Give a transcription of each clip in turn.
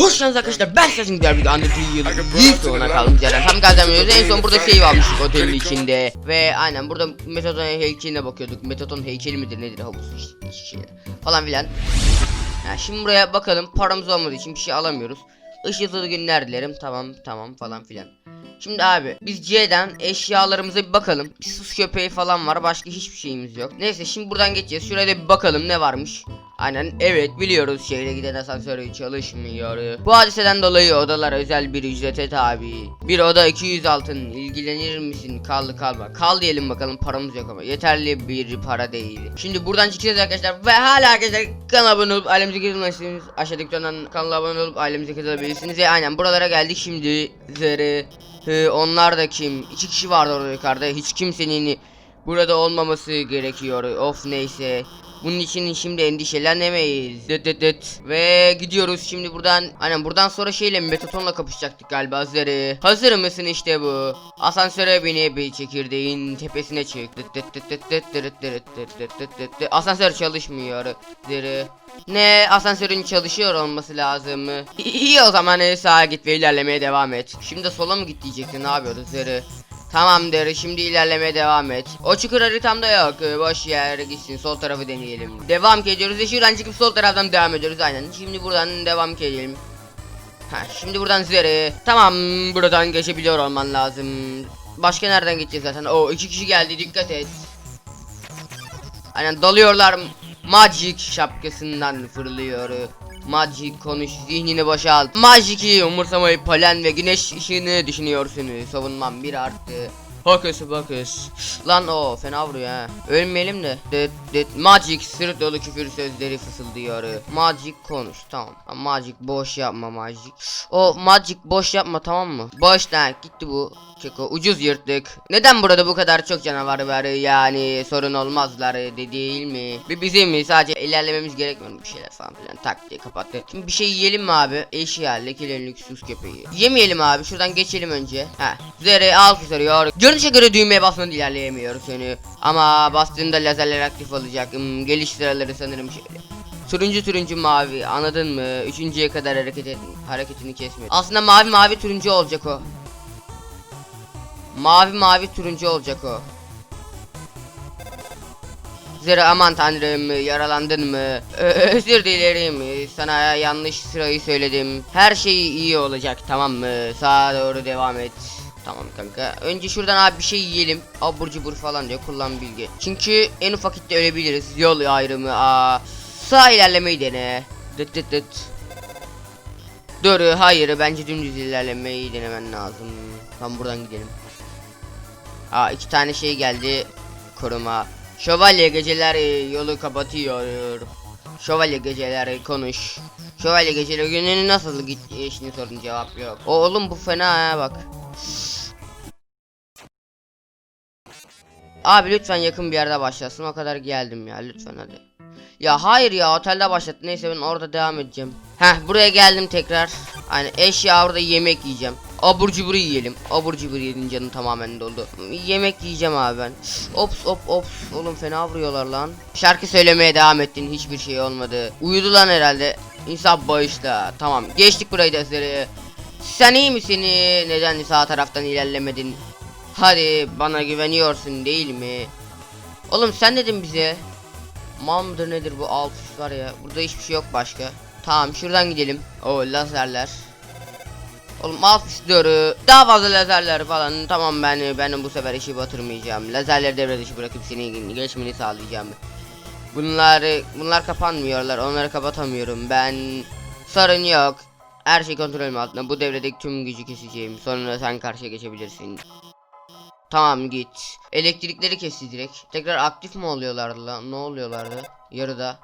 Hoş geldiniz arkadaşlar ben güzel bir anda değil İlk sonuna kaldığımız yerden tam gelemiyoruz en son burada şey almıştık otelin içinde. Ve aynen burada Metodon heykeline bakıyorduk. Metodon heykeli midir nedir havuz şeyler falan filan. Ha, Şimdi buraya bakalım. Paramız olmadığı için bir şey alamıyoruz. Işıltılı günler dilerim tamam tamam falan filan Şimdi abi biz C'den eşyalarımıza bir bakalım Bir sus köpeği falan var başka hiçbir şeyimiz yok Neyse şimdi buradan geçeceğiz şuraya da bir bakalım ne varmış Aynen evet biliyoruz şehre giden asansörü çalışmıyor. Bu hadiseden dolayı odalar özel bir ücrete tabi. Bir oda 200 altın ilgilenir misin? Kaldı kalma. Kal diyelim bakalım paramız yok ama yeterli bir para değil. Şimdi buradan çıkacağız arkadaşlar ve hala arkadaşlar kanala abone olup ailemize katılmalısınız. Aşağıdaki kanala abone olup ailemize katılabilirsiniz. Ve aynen buralara geldik şimdi. Zırı. Hı, onlar da kim? İki kişi vardı orada yukarıda. Hiç kimsenin burada olmaması gerekiyor. Of neyse. Bunun için şimdi endişelenemeyiz. Dıt dıt dıt. Ve gidiyoruz şimdi buradan. Aynen buradan sonra şeyle Metaton'la kapışacaktık galiba Hazırı. Hazır mısın işte bu? Asansöre binip çekirdeğin tepesine çık. Dıt dıt dıt dıt dıt dıt dıt dıt dıt dıt dıt. Asansör çalışmıyor. Zırı. Ne asansörün çalışıyor olması lazım. İyi o zaman e, sağa git ve ilerlemeye devam et. Şimdi sola mı git diyecektin ne yapıyordu Zırı? Tamamdır şimdi ilerlemeye devam et. O çukur haritamda yok. Ee, Boş yer gitsin sol tarafı deneyelim. Devam ediyoruz ve şuradan çıkıp sol taraftan devam ediyoruz aynen. Şimdi buradan devam edelim. Ha şimdi buradan zeri. Tamam buradan geçebiliyor olman lazım. Başka nereden gideceğiz zaten? O iki kişi geldi dikkat et. Aynen dalıyorlar. Magic şapkasından fırlıyor. Magic konuş zihnini boşalt. Magic'i umursamayıp polen ve güneş ışığını düşünüyorsun. Savunmam bir arttı. Hokus pokus. Lan o fena vuruyor ha. Ölmeyelim de. Dıt dıt. Magic sırt dolu küfür sözleri fısıldıyor. Magic konuş tamam. Magic boş yapma Magic. O Magic boş yapma tamam mı? Boş lan gitti bu. Keko ucuz yırttık. Neden burada bu kadar çok canavar var yani sorun olmazlar de değil mi? Bir bizim sadece ilerlememiz gerekmiyor bir şeyler falan filan tak diye kapattı. Şimdi bir şey yiyelim mi abi? Eşya lekelerin lüksüz köpeği. Yemeyelim abi şuradan geçelim önce. Ha. Zere al kısarıyor. Görünüşe göre düğmeye basmadan ilerleyemiyor seni. Ama bastığında lazerler aktif olacak. Hmm, geliş sıraları sanırım şöyle. Turuncu turuncu mavi anladın mı? Üçüncüye kadar hareket et, hareketini kesmedi. Aslında mavi mavi turuncu olacak o. Mavi mavi turuncu olacak o. Zira aman tanrım yaralandın mı? Ö- özür dilerim sana yanlış sırayı söyledim. Her şey iyi olacak tamam mı? Sağa doğru devam et. Tamam kanka. Önce şuradan abi bir şey yiyelim. Abur cubur falan diyor kullan bilgi. Çünkü en ufak hitte ölebiliriz. Yol ayrımı aa. Sağ ilerlemeyi dene. Dıt dıt dıt. Dur hayır bence dümdüz ilerlemeyi denemen lazım. Tam buradan gidelim. Aa iki tane şey geldi. Koruma. Şövalye geceleri yolu kapatıyor. Şövalye geceleri konuş. Şövalye geceleri gününü nasıl git eşini sorun cevap yok. O oğlum bu fena ha bak. Abi lütfen yakın bir yerde başlasın o kadar geldim ya lütfen hadi. Ya hayır ya otelde başlattı neyse ben orada devam edeceğim. Heh buraya geldim tekrar. Hani eşya orada yemek yiyeceğim. Abur cubur yiyelim. Abur cubur yedim canım tamamen doldu. Yemek yiyeceğim abi ben. Ops op ops oğlum fena vuruyorlar lan. Şarkı söylemeye devam ettin hiçbir şey olmadı. Uyudu lan herhalde. İnsan bağışla. Tamam geçtik burayı da seri. Sen iyi misin? Neden sağ taraftan ilerlemedin? Hadi bana güveniyorsun değil mi? Oğlum sen dedin bize. Mal mıdır nedir bu alt var ya. Burada hiçbir şey yok başka. Tamam şuradan gidelim. O lazerler. Oğlum alt üst doğru. Daha fazla lazerler falan. Tamam ben ben bu sefer işi batırmayacağım. Lazerleri devre dışı bırakıp seni geçmeni sağlayacağım. Bunlar bunlar kapanmıyorlar. Onları kapatamıyorum. Ben sorun yok. Her şey kontrolüm altında. Bu devredeki tüm gücü keseceğim. Sonra sen karşıya geçebilirsin. Tamam git. Elektrikleri kesti direkt. Tekrar aktif mi oluyorlardı lan? Ne oluyorlardı? Yarıda.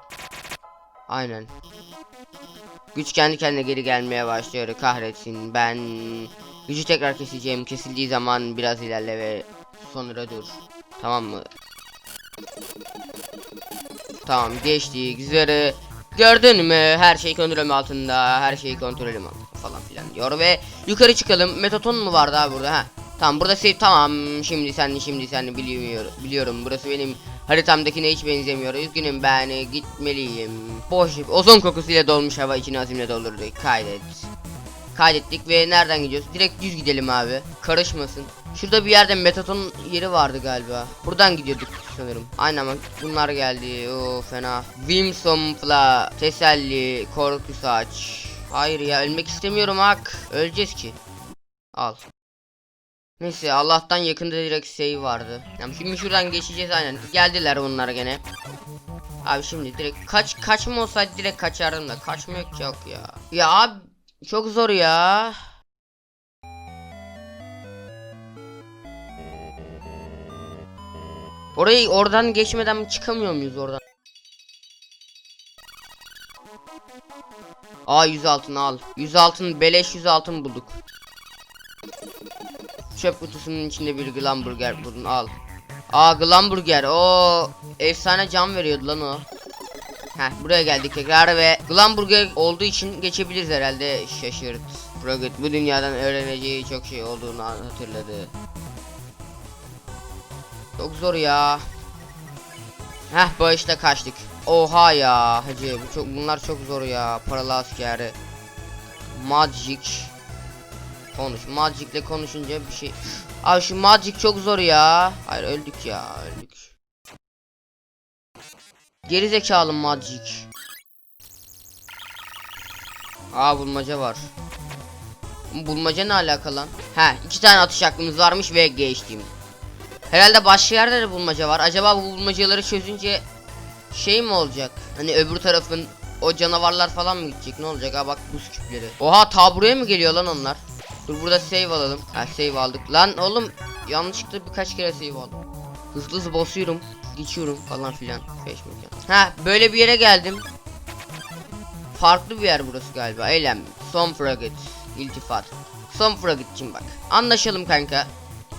Aynen. Güç kendi kendine geri gelmeye başlıyor. Kahretsin. Ben gücü tekrar keseceğim. Kesildiği zaman biraz ilerle ve sonra dur. Tamam mı? Tamam geçti. Güzel. Gördün mü? Her şey kontrolüm altında. Her şey kontrolüm altında falan filan diyor ve yukarı çıkalım. Metaton mu vardı abi burada? Ha. Tamam burada save tamam. Şimdi sen şimdi sen biliyorum biliyorum. Burası benim Haritamdakine hiç benzemiyor. Üzgünüm ben gitmeliyim. Boş ozon kokusuyla dolmuş hava içini azimle doldurdu. Kaydet. Kaydettik ve nereden gidiyoruz? Direkt düz gidelim abi. Karışmasın. Şurada bir yerde metaton yeri vardı galiba. Buradan gidiyorduk sanırım. Aynen bak bunlar geldi. O fena. Wimsomfla, teselli, korku saç. Hayır ya ölmek istemiyorum hak. Öleceğiz ki. Al. Neyse Allah'tan yakında direkt save vardı. Yani şimdi şuradan geçeceğiz aynen. Geldiler bunlar gene. Abi şimdi direkt kaç kaçma olsaydı direkt kaçardım da kaçma yok ya. Ya abi çok zor ya. Orayı oradan geçmeden çıkamıyor muyuz oradan? Aa 100 altın al. 100 altın beleş 100 altın bulduk. Çöp kutusunun içinde bir glamburger buldun al. Aa glamburger o efsane cam veriyordu lan o. Heh buraya geldik tekrar ve glamburger olduğu için geçebiliriz herhalde şaşırt. Rocket bu dünyadan öğreneceği çok şey olduğunu hatırladı. Çok zor ya. Heh bağışta kaçtık. Oha ya hacı bu çok bunlar çok zor ya paralı askeri. Magic. Konuş Magic'le konuşunca bir şey. Abi şu Magic çok zor ya. Hayır öldük ya öldük. Geri zekalı Magic. Aa bulmaca var. Bulmaca ne alakalı lan? He iki tane atış hakkımız varmış ve geçtim. Herhalde başka yerde de bulmaca var. Acaba bu bulmacaları çözünce şey mi olacak? Hani öbür tarafın o canavarlar falan mı gidecek? Ne olacak? Ha bak buz küpleri. Oha ta buraya mı geliyor lan onlar? Dur burada save alalım. Ha save aldık. Lan oğlum yanlışlıkla birkaç kere save aldım. Hızlı hızlı basıyorum. Geçiyorum falan filan. Geçmek Ha böyle bir yere geldim. Farklı bir yer burası galiba. Eylem. Son fragment. İltifat. Son fragment için bak. Anlaşalım kanka.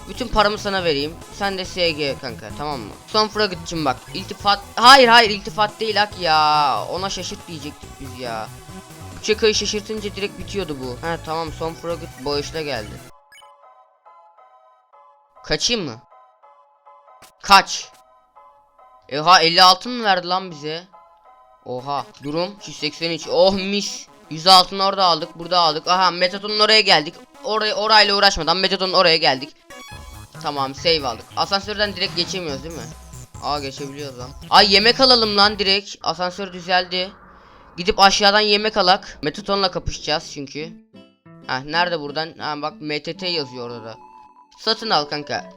Bütün paramı sana vereyim. Sen de SG kanka tamam mı? Son fragment için bak. İltifat. Hayır hayır iltifat değil hak ya. Ona şaşırt diyecektik biz ya. Çakayı şaşırtınca direkt bitiyordu bu. Ha tamam son fragment bağışla geldi. Kaçayım mı? Kaç. Oha 56 mı verdi lan bize? Oha durum 183 oh mis 100 altın orada aldık burada aldık aha metatonun oraya geldik oraya orayla uğraşmadan metatonun oraya geldik Tamam save aldık asansörden direkt geçemiyoruz değil mi Aa geçebiliyoruz lan Ay yemek alalım lan direkt asansör düzeldi Gidip aşağıdan yemek alak metatonla kapışacağız çünkü Ha nerede buradan ha bak MTT yazıyor orada da Satın al kanka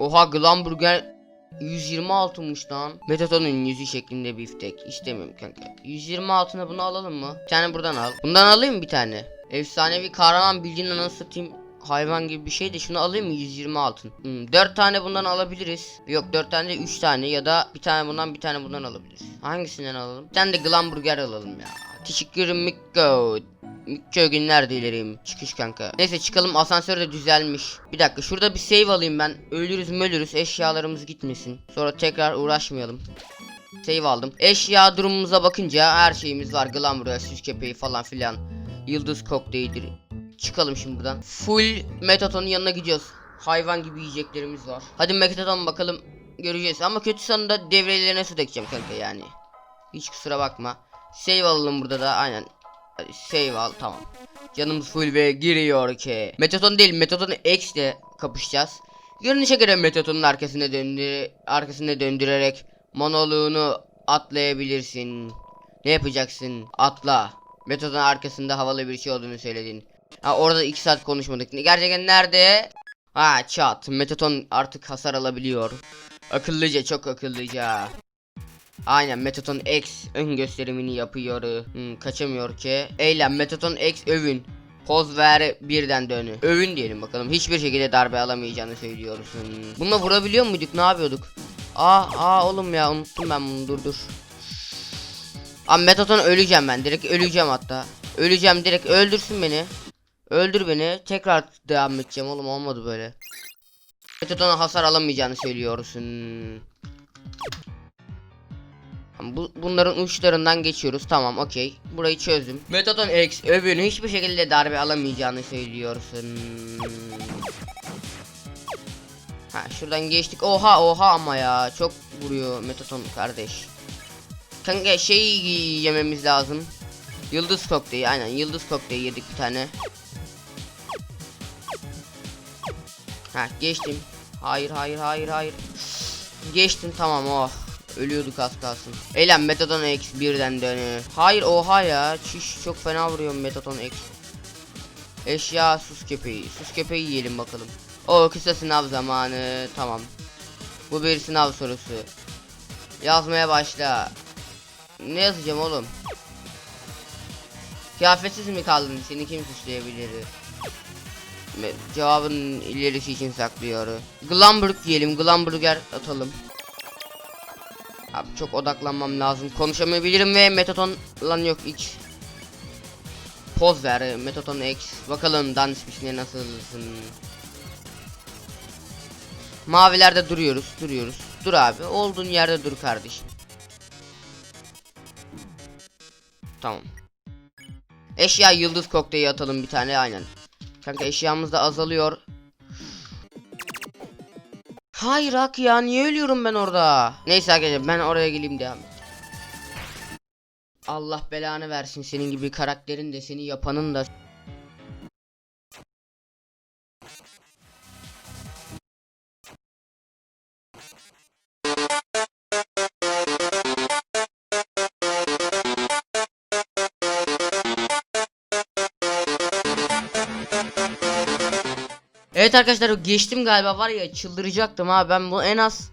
Oha Glamburger 120 altınmış lan. Metatonun yüzü şeklinde biftek. İstemiyorum kanka. 120 altına bunu alalım mı? Bir tane buradan al. Bundan alayım bir tane? Efsanevi kahraman bildiğin anasını satayım. Hayvan gibi bir şey de şunu alayım mı 120 altın. Hmm, 4 tane bundan alabiliriz. Yok 4 tane de 3 tane ya da bir tane bundan bir tane bundan alabiliriz. Hangisinden alalım? Bir tane de Glamburger alalım ya. Teşekkürüm Mikko. Mikko günler dilerim. Çıkış kanka. Neyse çıkalım asansör de düzelmiş. Bir dakika şurada bir save alayım ben. Ölürüz mölürüz eşyalarımız gitmesin. Sonra tekrar uğraşmayalım. Save aldım. Eşya durumumuza bakınca her şeyimiz var. Glamour, süs kepeği falan filan. Yıldız kokteylidir. Çıkalım şimdi buradan. Full Metaton'un yanına gidiyoruz. Hayvan gibi yiyeceklerimiz var. Hadi Metaton bakalım göreceğiz. Ama kötü sonunda devrelerine su dökeceğim kanka yani. Hiç kusura bakma. Save alalım burada da aynen. Hadi save al tamam. Canımız full ve giriyor ki. Metaton değil Metaton X ile kapışacağız. Görünüşe göre Metaton'un arkasına döndü arkasına döndürerek monoloğunu atlayabilirsin. Ne yapacaksın? Atla. Metaton arkasında havalı bir şey olduğunu söyledin. Ha orada 2 saat konuşmadık. Gerçekten nerede? Ha çat. Metaton artık hasar alabiliyor. Akıllıca çok akıllıca. Aynen Metaton X ön gösterimini yapıyor. Hmm, kaçamıyor ki. Eylem Metaton X övün. Poz ver birden dönü. Övün diyelim bakalım. Hiçbir şekilde darbe alamayacağını söylüyorsun. Bununla vurabiliyor muyduk? Ne yapıyorduk? Aa aa oğlum ya unuttum ben bunu dur dur. Abi Metaton öleceğim ben. Direkt öleceğim hatta. Öleceğim direkt öldürsün beni. Öldür beni. Tekrar devam edeceğim oğlum olmadı böyle. Metaton'a hasar alamayacağını söylüyorsun. Bu, bunların uçlarından geçiyoruz. Tamam okey. Burayı çözdüm. Metaton X övünü hiçbir şekilde darbe alamayacağını söylüyorsun. Ha şuradan geçtik. Oha oha ama ya. Çok vuruyor Metaton kardeş. Kanka şey yememiz lazım. Yıldız kokteyli aynen yıldız kokteyli yedik bir tane. Ha geçtim. Hayır hayır hayır hayır. Geçtim tamam oh. Ölüyorduk az kalsın. Eylem Metaton X birden dönü. Hayır oha ya. Çiş çok fena vuruyor Metaton X. Eşya sus köpeği. Sus köpeği yiyelim bakalım. O kısa sınav zamanı. Tamam. Bu bir sınav sorusu. Yazmaya başla. Ne yazacağım oğlum? Kıyafetsiz mi kaldın? Seni kim suçlayabilir? Cevabın ilerisi için saklıyor. Glamburg yiyelim. Glamburger atalım. Abi çok odaklanmam lazım. Konuşamayabilirim ve Metaton lan yok X. Poz ver Metaton X. Bakalım dans ne nasılsın? Mavilerde duruyoruz, duruyoruz. Dur abi, olduğun yerde dur kardeşim. Tamam. Eşya yıldız kokteyli atalım bir tane aynen. Kanka eşyamız da azalıyor. Hayır hak ya niye ölüyorum ben orada? Neyse arkadaşlar ben oraya geleyim devam. et. Allah belanı versin senin gibi karakterin de seni yapanın da. Evet arkadaşlar geçtim galiba var ya çıldıracaktım ha ben bu en az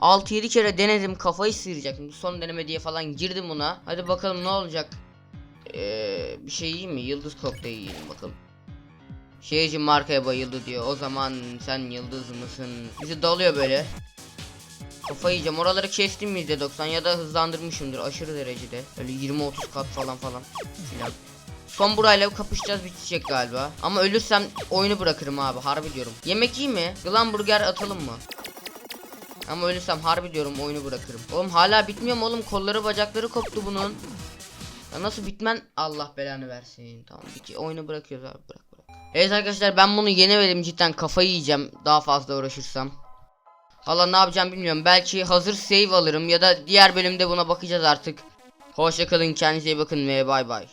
6-7 kere denedim kafayı sıyıracaktım. Bu son deneme diye falan girdim buna. Hadi bakalım ne olacak. Ee, bir şey yiyeyim mi? Yıldız kokteyli yiyelim bakalım. Şeyci markaya bayıldı diyor. O zaman sen yıldız mısın? Bizi dalıyor böyle. Kafayı yiyeceğim. Oraları kestim mi %90 ya da hızlandırmışımdır aşırı derecede. Öyle 20-30 kat falan falan. Filan. Son burayla kapışacağız bitecek galiba. Ama ölürsem oyunu bırakırım abi harbi diyorum. Yemek iyi mi? Glamburger atalım mı? Ama ölürsem harbi diyorum oyunu bırakırım. Oğlum hala bitmiyor mu oğlum? Kolları bacakları koptu bunun. Ya nasıl bitmen? Allah belanı versin. Tamam bitiyor. Oyunu bırakıyoruz abi bırak bırak. Evet arkadaşlar ben bunu yenemedim cidden kafayı yiyeceğim daha fazla uğraşırsam. Valla ne yapacağım bilmiyorum. Belki hazır save alırım ya da diğer bölümde buna bakacağız artık. Hoşçakalın kendinize iyi bakın ve bay bay.